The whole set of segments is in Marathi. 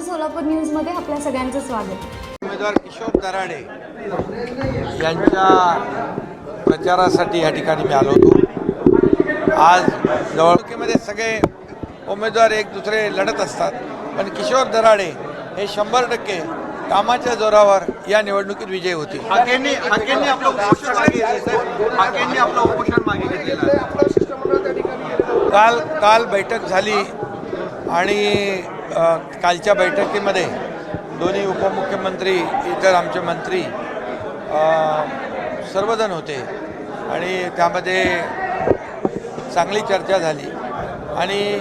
सोलापूर न्यूजमध्ये आपल्या सगळ्यांचं स्वागत. उमेदवार किशोर दराडे यांच्या प्रचारासाठी या ठिकाणी मी आलो होतो. आज निवडणुकीमध्ये सगळे उमेदवार एक दुसरे लढत असतात. पण किशोर दराडे हे शंभर टक्के कामाच्या जोरावर या निवडणुकीत विजयी होतील. काल काल बैठक झाली. आणि कालच्या बैठकीमध्ये दोन्ही उपमुख्यमंत्री इतर आमचे मंत्री सर्वजण होते. आणि त्यामध्ये चांगली चर्चा झाली. आणि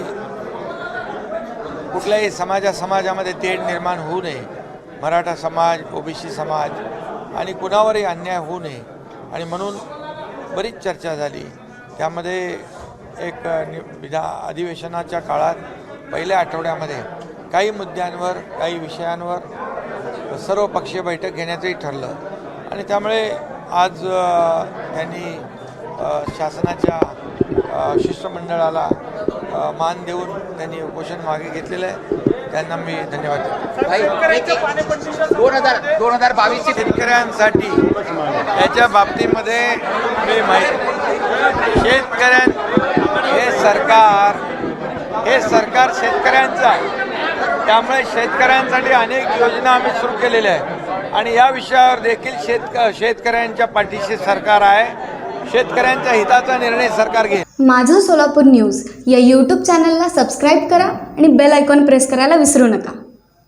कुठल्याही समाजा समाजामध्ये तेढ निर्माण होऊ नये. मराठा समाज ओबीसी समाज आणि कुणावरही अन्याय होऊ नये. आणि म्हणून बरीच चर्चा झाली. त्यामध्ये एक नि- विधा अधिवेशनाच्या काळात पहिल्या आठवड्यामध्ये काही मुद्द्यांवर काही विषयांवर सर्व पक्षीय बैठक घेण्याचंही ठरलं. आणि त्यामुळे आज त्यांनी शासनाच्या शिष्टमंडळाला मान देऊन त्यांनी उपोषण मागे घेतलेलं आहे. त्यांना मी धन्यवाद देतो. दोन हजार दोन हजार बावीसची शेतकऱ्यांसाठी त्याच्या बाबतीमध्ये मी माहिती शेतकऱ्यां हे सरकार हे सरकार शेतकऱ्यांचं आहे त्यामुळे शेतकऱ्यांसाठी अनेक योजना आम्ही सुरू केलेल्या आहेत. आणि या विषयावर देखील शेतक शेतकऱ्यांच्या पाठीशी सरकार आहे. शेतकऱ्यांच्या हिताचा निर्णय सरकार घेईल. माझं सोलापूर न्यूज या यूट्यूब चॅनलला सबस्क्राईब करा आणि बेल आयकॉन प्रेस करायला विसरू नका.